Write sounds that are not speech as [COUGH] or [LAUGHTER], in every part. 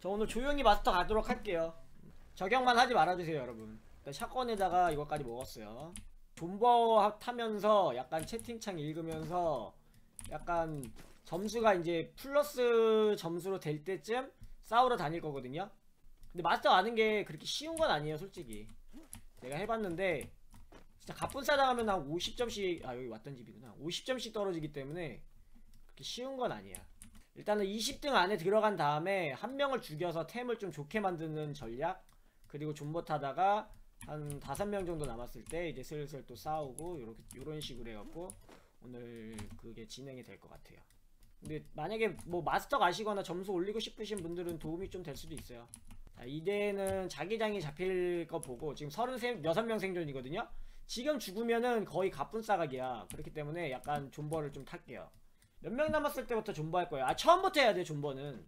저 오늘 조용히 마스터 가도록 할게요. 적용만 하지 말아주세요 여러분. 일단 샷건에다가 이것까지 먹었어요. 존버 타면서 약간 채팅창 읽으면서 약간 점수가 이제 플러스 점수로 될 때쯤 싸우러 다닐 거거든요. 근데 마스터 아는 게 그렇게 쉬운 건 아니에요 솔직히. 내가 해봤는데 진짜 가뿐 싸당 하면 한 50점씩 아 여기 왔던 집이구나. 50점씩 떨어지기 때문에 그렇게 쉬운 건 아니야 일단은 20등 안에 들어간 다음에 한 명을 죽여서 템을 좀 좋게 만드는 전략 그리고 존버 타다가 한 다섯 명 정도 남았을 때 이제 슬슬 또 싸우고 요렇게 요런 식으로 해갖고 오늘 그게 진행이 될 것 같아요. 근데 만약에 뭐 마스터 가시거나 점수 올리고 싶으신 분들은 도움이 좀 될 수도 있어요. 자, 이대는 자기장이 잡힐 거 보고 지금 36명 생존이거든요. 지금 죽으면은 거의 가뿐 싸가기야. 그렇기 때문에 약간 존버를 좀 탈게요 몇 명 남았을 때부터 존버할 거예요. 아 처음부터 해야 돼 존버는.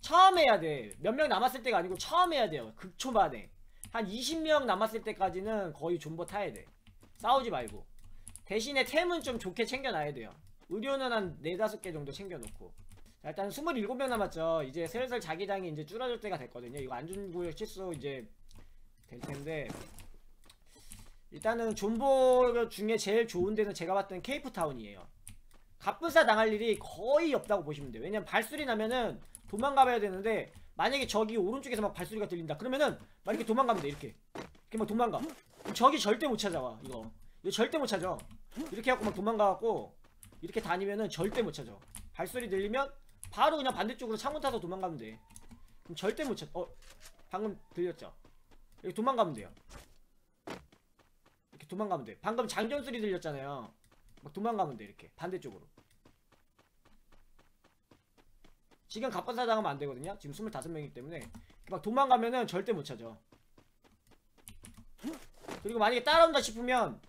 처음 해야 돼몇 명 남았을 때가 아니고 처음 해야 돼요. 극초반에. 한 20명 남았을 때까지는 거의 존버 타야 돼. 싸우지 말고. 대신에 템은 좀 좋게 챙겨놔야 돼요. 의료는 한 4, 5개 정도 챙겨놓고. 자, 일단 27명 남았죠. 이제 슬슬 자기장이 이제 줄어들 때가 됐거든요. 이거 안준구역 실수 이제 될 텐데. 일단은 존버 중에 제일 좋은 데는 제가 봤던 케이프타운이에요 갑분싸 당할 일이 거의 없다고 보시면 돼요. 왜냐면 발소리 나면은 도망가봐야 되는데 만약에 저기 오른쪽에서 막 발소리가 들린다. 그러면은 막 이렇게 도망가면 돼 이렇게. 이렇게 막 도망가. 저기 절대 못 찾아와 이거. 이거 절대 못 찾아. 이렇게 해갖고 막 도망가갖고 이렇게 다니면은 절대 못 찾아. 발소리 들리면 바로 그냥 반대쪽으로 창문 타서 도망가면 돼. 그럼 절대 못 찾아 어 방금 들렸죠? 이렇게 도망가면 돼요. 이렇게 도망가면 돼. 방금 장전 소리 들렸잖아요 막 도망가면 돼 이렇게. 반대쪽으로. 지금 갑분싸 당하면 안 되거든요. 지금 25명이기 때문에. 막 도망가면은 절대 못 찾아. 그리고 만약에 따라온다 싶으면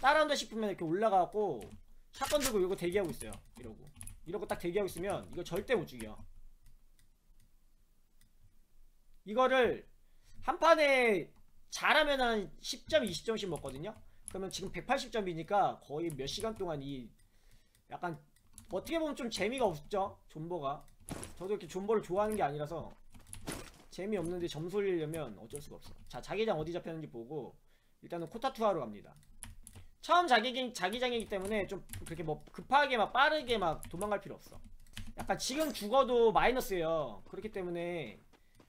따라온다 싶으면 이렇게 올라가고 샷건 들고 이거 대기하고 있어요 이러고. 이러고 딱 대기하고 있으면 이거 절대 못 죽여. 이거를 한 판에 잘하면 한 10점 20점씩 먹거든요 그러면 지금 180점이니까 거의 몇 시간 동안 이 약간 어떻게 보면 좀 재미가 없죠? 존버가. 저도 이렇게 존버를 좋아하는 게 아니라서 재미없는데 점수 올리려면 어쩔 수가 없어. 자 자기장 어디 잡혔는지 보고 일단은 코타투하러 갑니다. 처음 자기장, 자기장이기 때문에 좀 그렇게 뭐 급하게 막 빠르게 막 도망갈 필요 없어. 약간 지금 죽어도 마이너스예요. 그렇기 때문에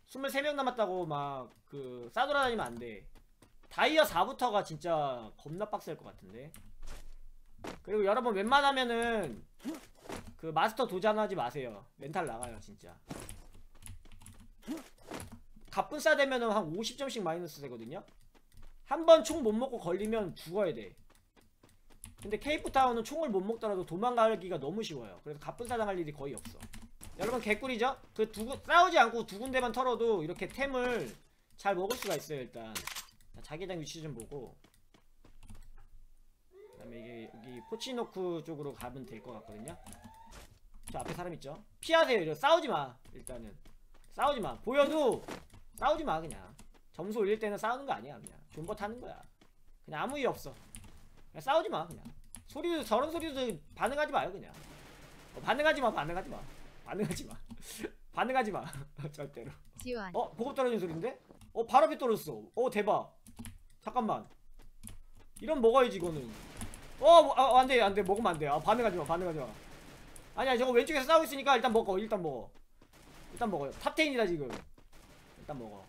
23명 남았다고 막 그 싸돌아다니면 안돼 다이어 4부터가 진짜 겁나 빡셀 것 같은데. 그리고 여러분 웬만하면은 그 마스터 도전하지 마세요. 멘탈 나가요 진짜. 갑분싸 되면은 한 50점씩 마이너스 되거든요? 한 번 총 못 먹고 걸리면 죽어야 돼. 근데 케이프타운은 총을 못 먹더라도 도망가기가 너무 쉬워요. 그래서 갑분싸 당할 일이 거의 없어. 여러분 개꿀이죠? 그 두 군 싸우지 않고 두 군데만 털어도 이렇게 템을 잘 먹을 수가 있어요 일단. 자, 자기장 위치 좀 보고. 그 다음에 이게 여기 포치노쿠 쪽으로 가면 될 것 같거든요. 저 앞에 사람 있죠? 피하세요 이거. 싸우지마 일단은. 싸우지마. 보여도 싸우지마 그냥. 점수 올릴 때는 싸우는 거 아니야 그냥. 존버 타는 거야. 그냥 아무 일 없어. 그냥 싸우지마 그냥. 소리도 저런 소리도 반응하지 마요 그냥. 어, 반응하지 마 반응하지 마. 반응하지 마. [LAUGHS] 반응하지 마. [LAUGHS] 절대로. 지원. 어 보급 떨어진 소리인데? 어 바로 앞에 떨어졌어. 어 대박 잠깐만. 이런 먹어야지 이거는? 어 뭐, 아, 안돼 안돼. 먹으면 안돼. 아 반응하지 마 반응하지 마. 아니야 저거 왼쪽에서 싸우고 있으니까 일단 먹어 일단 먹어. 일단 먹어요. 탑10이다 지금. 일단 먹어.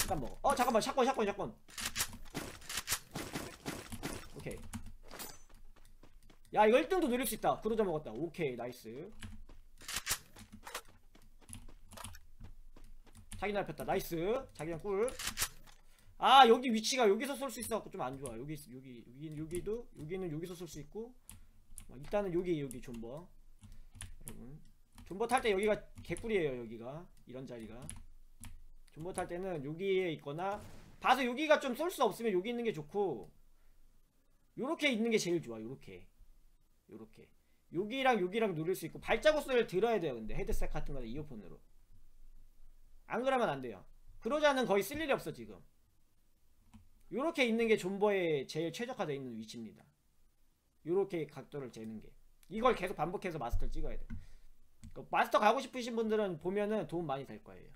일단 먹어. 어 잠깐만. 샷건 샷건 샷건. 오케이. 야 이거 1등도 노릴 수 있다. 그러자 먹었다. 오케이 나이스 자기 날 폈다. 나이스. 자기장 꿀아 여기 위치가 여기서 쏠 수 있어갖고 좀 안 좋아. 여기 있- 여기 여기 여기도 여기는 여기서 쏠 수 있고 어, 일단은 여기 여기 존버. 여러분. 존버 탈 때 여기가 개꿀이에요 여기가. 이런 자리가. 존버 탈 때는 여기에 있거나 봐서 여기가 좀 쏠 수 없으면 여기 있는 게 좋고 요렇게 있는 게 제일 좋아 요렇게. 요렇게. 여기랑 여기랑 누를 수 있고 발자국 소리를 들어야 돼요 근데. 헤드셋 같은 거는 이어폰으로 안 그러면 안 돼요. 그러자는 거의 쓸 일이 없어 지금. 요렇게 있는 게 존버에 제일 최적화되어 있는 위치입니다. 요렇게 각도를 재는 게. 이걸 계속 반복해서 마스터를 찍어야 돼. 그 마스터 가고 싶으신 분들은 보면은 도움 많이 될 거예요.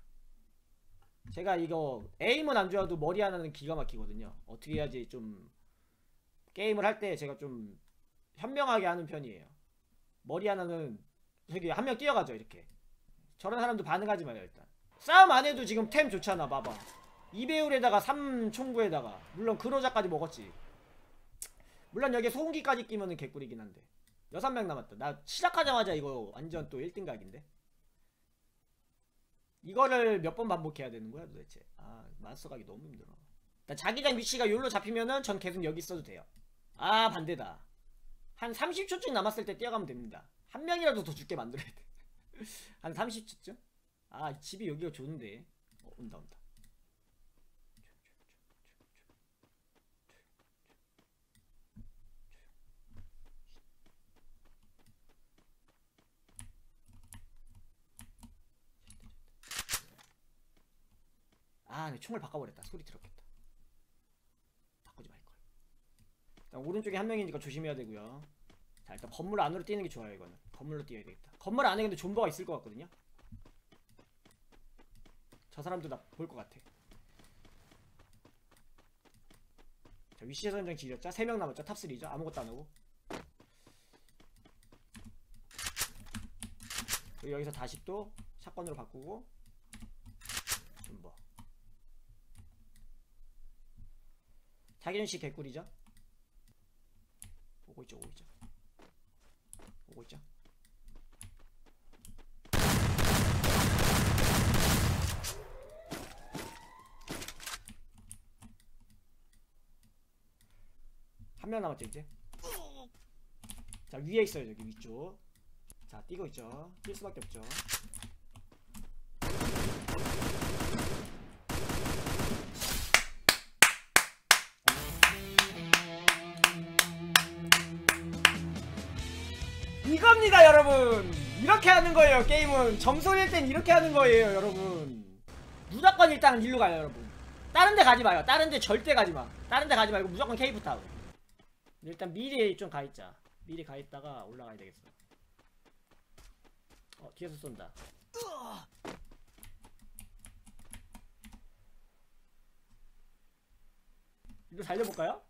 제가 이거 에임은 안 좋아도 머리 하나는 기가 막히거든요. 어떻게 해야지 좀 게임을 할 때 제가 좀 현명하게 하는 편이에요. 머리 하나는 저기 한 명 뛰어가죠 이렇게. 저런 사람도 반응하지 마요 일단 싸움 안 해도 지금 템 좋잖아 봐봐. 2배율에다가 3총구에다가. 물론 그로자까지 먹었지. 물론 여기에 소음기까지 끼면 은 개꿀이긴 한데. 6명 남았다. 나 시작하자마자 이거 완전 또 1등 각인데? 이거를 몇 번 반복해야 되는 거야 도대체? 아 마스터 가기 너무 힘들어. 일단 자기장 위치가 여기로 잡히면은 전 계속 여기 있어도 돼요. 아 반대다. 한 30초쯤 남았을 때 뛰어가면 됩니다. 한 명이라도 더 죽게 만들어야 돼한 [LAUGHS] 30초쯤? 아 집이 여기가 좋은데 어, 온다 온다 아, 내 총을 바꿔버렸다. 소리 들었겠다. 바꾸지 말걸. 일단 오른쪽에 한 명이니까 조심해야 되고요. 자, 일단 건물 안으로 뛰는 게 좋아요, 이거는. 건물로 뛰어야 되겠다. 건물 안에 근데 존버가 있을 것 같거든요. 저 사람도 나 볼 것 같아. 자, 위치 선정 지렸자. 3명 남았죠. 탑3죠. 아무것도 안 하고. 그리고 여기서 다시 또 샷건으로 바꾸고 존버. 자기준 씨 개꿀이죠? 오고 있죠, 오고 있죠. 오고 있죠. 한 명 남았죠, 이제. 자, 위에 있어요, 저기 위쪽. 자, 뛰고 있죠. 뛸 수밖에 없죠. 이겁니다 여러분 이렇게 하는 거예요 게임은 점수일 땐 이렇게 하는 거예요 여러분 무조건 일단 일로 가요 여러분 다른 데 가지 마요 다른 데 절대 가지 마 다른 데 가지 말고 무조건 케이프타운 일단 미리 좀 가있자 미리 가있다가 올라가야 되겠어 어 뒤에서 쏜다 이거 달려볼까요?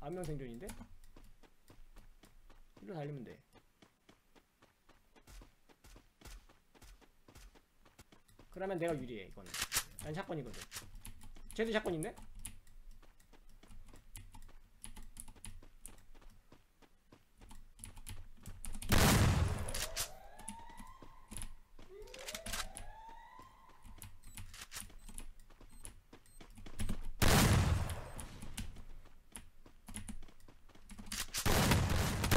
안명 생존인데? 일로 달리면 돼. 그러면 내가 유리해 이거는. 난 샷건이거든. 쟤도 샷건 있네?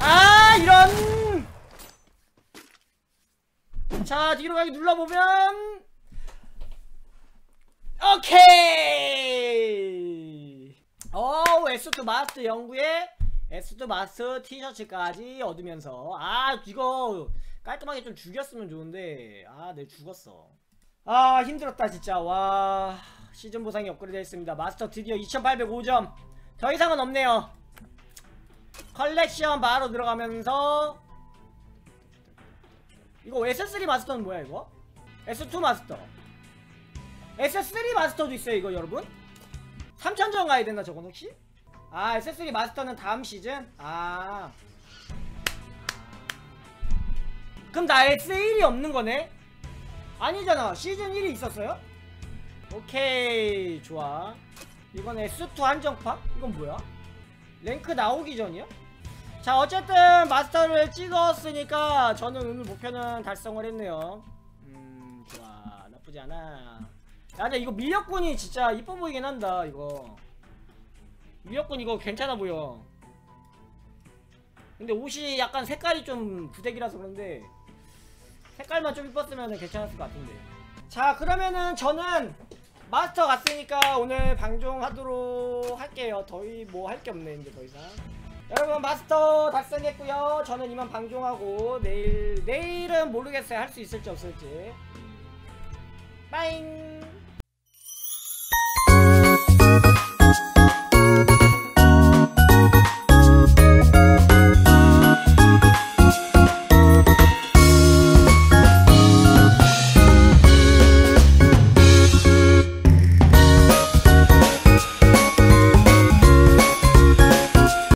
아 이런 자 뒤로 가기 눌러보면. 오케이! 오 S2 마스터 연구에 S2 마스터 티셔츠까지 얻으면서. 아 이거 깔끔하게 좀 죽였으면 좋은데. 아내 죽었어. 아 힘들었다 진짜. 와 시즌 보상이 업그레이드 했습니다. 마스터 드디어 2805점. 더 이상은 없네요. 컬렉션 바로 들어가면서 이거 S3 마스터는 뭐야 이거? S2 마스터 S3 마스터도 있어요 이거 여러분? 3000점 가야 되나 저건 혹시? 아 S3 마스터는 다음 시즌? 아 그럼 나 S1이 없는 거네? 아니잖아 시즌 1이 있었어요? 오케이 좋아 이건 S2 한정판? 이건 뭐야? 랭크 나오기 전이야? 자 어쨌든 마스터를 찍었으니까 저는 오늘 목표는 달성을 했네요. 음 좋아. 나쁘지 않아. 야 근데 이거 밀렵꾼이 진짜 이뻐 보이긴 한다 이거. 밀렵꾼 이거 괜찮아 보여. 근데 옷이 약간 색깔이 좀 부대기라서 그런데 색깔만 좀 이뻤으면 괜찮았을 것 같은데. 자 그러면은 저는 마스터 갔으니까 오늘 방종하도록 할게요. 더이 뭐할 게 없네 이제 더 이상 여러분 마스터 달성했고요. 저는 이만 방종하고 내일 내일은 모르겠어요. 할 수 있을지 없을지. 빠잉